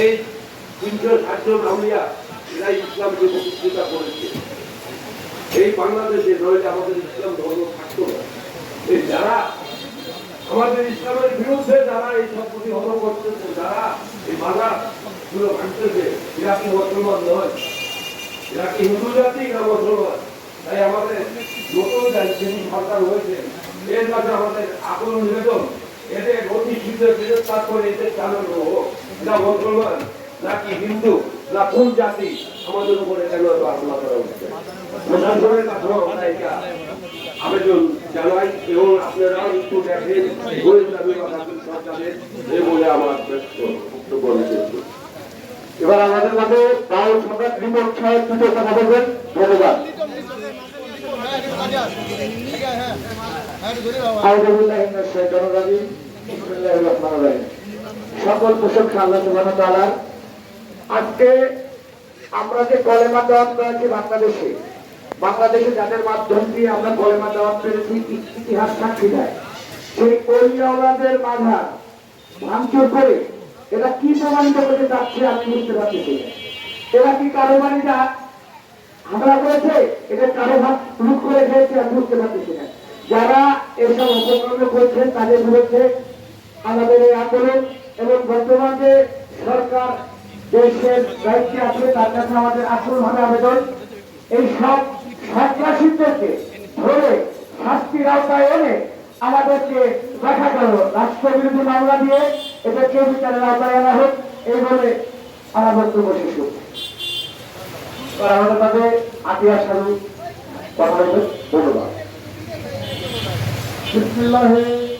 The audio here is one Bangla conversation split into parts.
এই তিনশো ষাটজন আউলিয়া এরা ইসলামকে প্রতিষ্ঠিতা করেছে। এই বাংলাদেশে নইলে আমাদের ইসলাম ধর্ম থাকতো এই যারা আমাদের ইসলামের বিরুদ্ধে যারা এই সব প্রতিহত করতেছে, যারা এই বাধা গুলো ভাঙতেছে, এরা কি মুসলমান নয়? এরা কি হিন্দু জাতি না মুসলমান? তাই আমাদের নতুন যিনি সরকার হয়েছে এর কাছে আমাদের আকুল নিবেদন, এদের অতি শীঘ্র গ্রেফতার করে এদের চালানো হোক। না মুসলমান হিন্দু না কোন জাতি? আমাদের উপরে কেন আলোচনা করা হচ্ছে প্রশাসনের কাছেও আমরা এটা। আবেদন জানাই এবং আপনারা একটু দেখেন গোয়েন্দা সরকারের এই বলে আমার বক্তব্য আমি শেষ করছি। এবার আমাদের মাঝে রাহুল সম্রাট রিপোর্ট সাহেব দুটো কথা বলবেন। ধন্যবাদ। সকল প্রশংসা আল্লাহ ওয়া আজকে আমরা যে কলেমা দেওয়াত পেয়েছি বাংলাদেশে বাংলাদেশে যাদের মাধ্যম দিয়ে আমরা কলেমা দেওয়াত পেরেছি ইতিহাস সাক্ষী দেয়। সেই কলিয়াওয়ালাদের মাঝা ভাঙচুর করে এটা কি প্রমাণিত করতে যাচ্ছে আমি বুঝতে পারতেছি না। এরা কি কারও বাড়িটা হামলা করেছে? এটা কারও ভাত লুট করে খেয়েছে আমি বুঝতে পারতেছি না। যারা এসব অপকর্ম করছেন তাদের বিরুদ্ধে আমাদের এই আন্দোলন এবং বর্তমান যে সরকার, দেশের দায়িত্বে আছে তার কাছে আমাদের আকুলভাবে আবেদন। এই সব সন্ত্রাসীদেরকে ধরে শাস্তির আওতায় এনে আমাদেরকে দেখা গেল রাষ্ট্রবিরোধী মামলা দিয়ে। এদেরকে বিচারের আওতায় আনা হোক, এই বলে আমার বক্তব্য শেষ আমাদের মাঝে আতিয়া সাধু কথা বলবেন। ধন্যবাদ।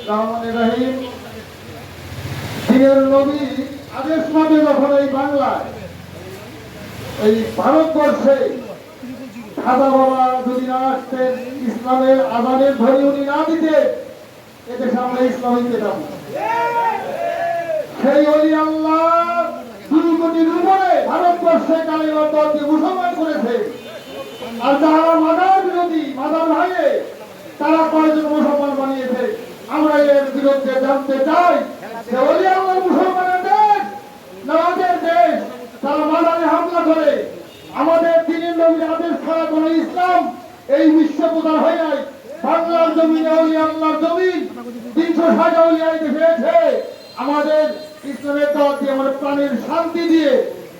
রহমানির রহিম। দিনের নবী আদেশ মতে যখন এই বাংলায় এই ভারতবর্ষে খাদা বাবা যদি না আসতেন, ইসলামের আজানের ধ্বনি উনি না দিতেন, এদেশে আমরা ইসলামিক পেতাম। সেই অলি আল্লাহ দুই কোটির উপরে ভারতবর্ষে কালীগঞ্জ দলকে মুসলমান করেছে আর যারা মাদার বিরোধী, মাদার ভাইয়ে, তারা কয়জন মুসলমান বিরুদ্ধে জানতে চাই, যে ওলি আল্লাহ মুসলমানের দেশ না আমাদের দেশ, তারা মাদারে হামলা করে। আমাদের দিনের নবীর আদেশ ছাড়া কোন ইসলাম এই বিশ্ব প্রদান হয় নাই। বাংলার জমিনে ওলি আল্লাহর জমিন তিনশো ষাট ওলিয়াই পেয়েছে আমাদের ইসলামের দল দিয়ে, আমাদের প্রাণের শান্তি দিয়ে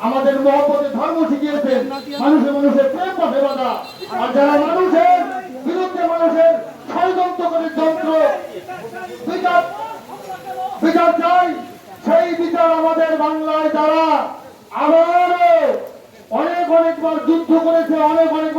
আমাদের মহব্বতের ধর্ম শিখিয়েছেন। মানুষের মানুষের প্রেম পথে বাধা। আর যারা মানুষের বিরুদ্ধে মানুষের ষড়যন্ত্র করে যন্ত্র বিচার বিচার চাই সেই বিচার আমাদের বাংলায় তারা আবার অনেক অনেকবার যুদ্ধ করেছে অনেক অনেক